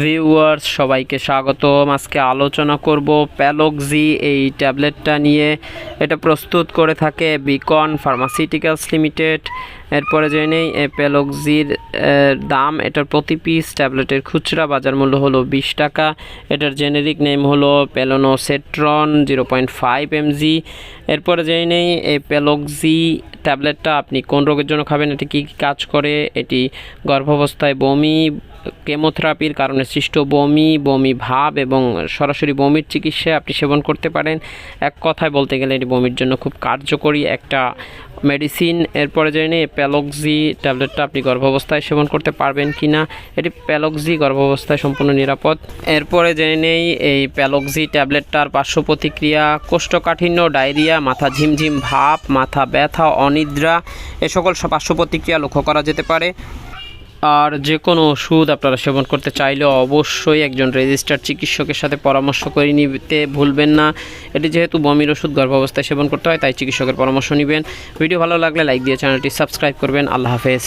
Viewers, সবাইকে স্বাগতম। আজকে আলোচনা করব প্যালক্সি এই ট্যাবলেটটা নিয়ে। এটা প্রস্তুত করে থাকে বিকন ফার্মাসিউটিক্যালস লিমিটেড। এরপরে জেনে নেই প্যালক্সির দাম। এটার প্রতি পিস ট্যাবলেটের খুচরা বাজার মূল্য হলো বিশ টাকা। এটার জেনেরিক নেম হলো palonosetron zero point five MG. এরপরে জেনে নেই এই প্যালক্সি ট্যাবলেটটা আপনি কোন রোগের জন্য খাবেন? এটি কী কী কাজ করে? এটি গর্ভাবস্থায় বমি কেমোথেরাপির কারণে সৃষ্ট বমি বমি ভাব এবং সরাসরি বমির চিকিৎসায় আপনি সেবন করতে পারেন। এক কথায় বলতে গেলে এটি বমির জন্য খুব কার্যকরী একটা মেডিসিন এরপরে জেনে প্যালক্সি ট্যাবলেটটা আপনি গর্ভাবস্থায় সেবন করতে পারবেন কি না। এটি প্যালক্সি গর্ভাবস্থায় সম্পূর্ণ নিরাপদ। এরপরে জেনে নেই, এই প্যালক্সি ট্যাবলেটটার পার্শ্ব প্রতিক্রিয়া, কোষ্ঠকাঠিন্য, ডায়রিয়া, মাথা ঝিমঝিম ভাব, মাথা ব্যথা, অনিদ্রা, এ সকল পার্শ্ব প্রতিক্রিয়া লক্ষ্য করা যেতে পারে। আর যে কোনো ওষুধ আপনারা সেবন করতে চাইলে অবশ্যই একজন রেজিস্টার্ড চিকিৎসকের সাথে পরামর্শ করে নিতে ভুলবেন না। এটি যেহেতু বমির ওষুধ গর্ভাবস্থায় সেবন করতে হয়, তাই চিকিৎসকের পরামর্শ নেবেন। ভিডিও ভালো লাগলে লাইক দিয়ে চ্যানেলটি সাবস্ক্রাইব করবেন। আল্লাহ হাফেজ।